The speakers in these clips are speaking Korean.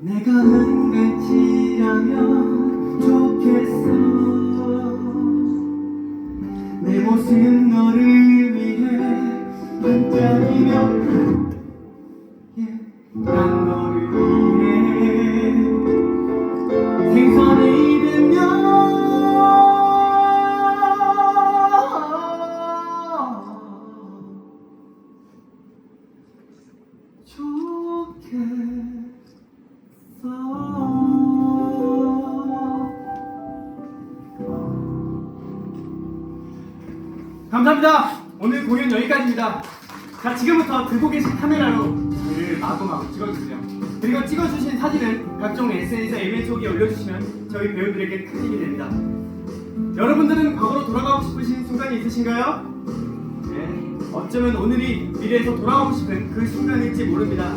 내가 은갈치라면 좋겠어 내 모습 너를 위해 반짝이며 예, 난 너를 위해 생선이 되면 좋겠 감사합니다. 오늘 공연 여기까지입니다. 자, 지금부터 들고 계신 카메라로 저희를 마구마구 찍어주세요. 그리고 찍어주신 사진은 각종 SNS 이벤트 속에 올려주시면 저희 배우들에게 큰 힘이 됩니다. 여러분들은 과거로 돌아가고 싶으신 순간이 있으신가요? 네, 어쩌면 오늘이 미래에서 돌아가고 싶은 그 순간일지 모릅니다.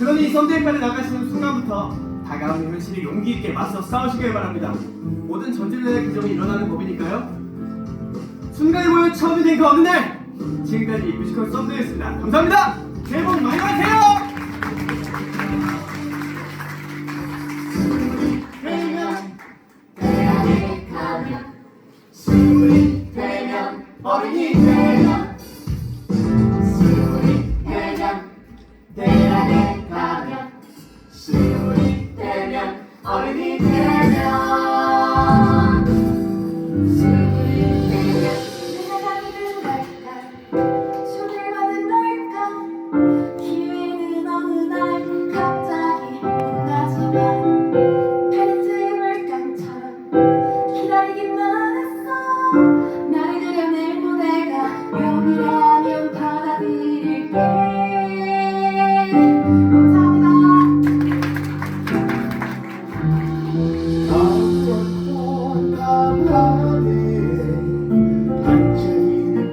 그러니 썸데이까지 나가시는 순간부터 다가오는 현실에 용기 있게 맞서 싸우시길 바랍니다. 모든 전쟁의 규정이 일어나는 법이니까요. 순간에 모여 처음이 된 그 어느 날 지금까지 뮤지컬 썸데이였습니다. 감사합니다. 새해 복 많이 받으세요. 시골이 되면 어른이 되면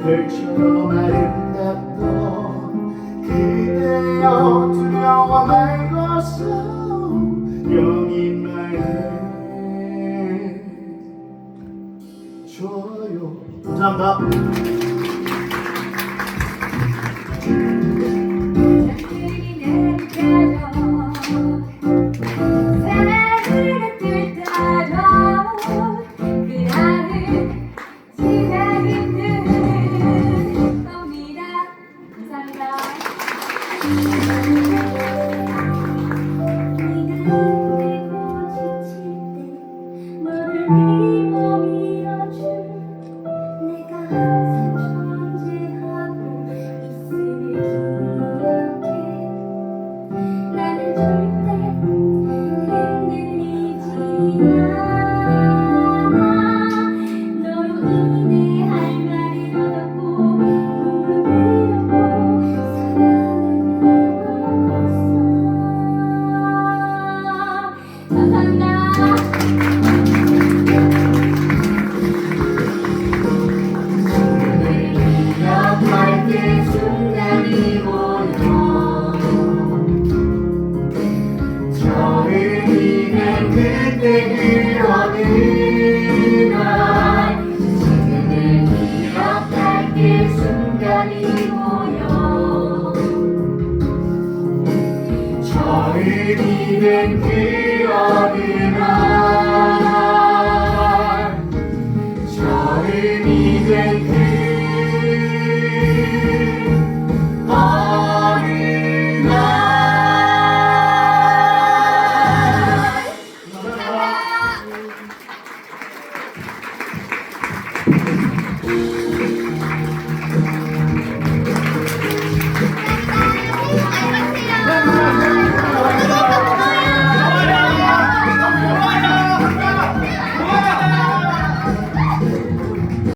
별처럼 아름답던 그대여 두려워 말고서 영이 말해 줘요 감사합니다 내가 그 어느 날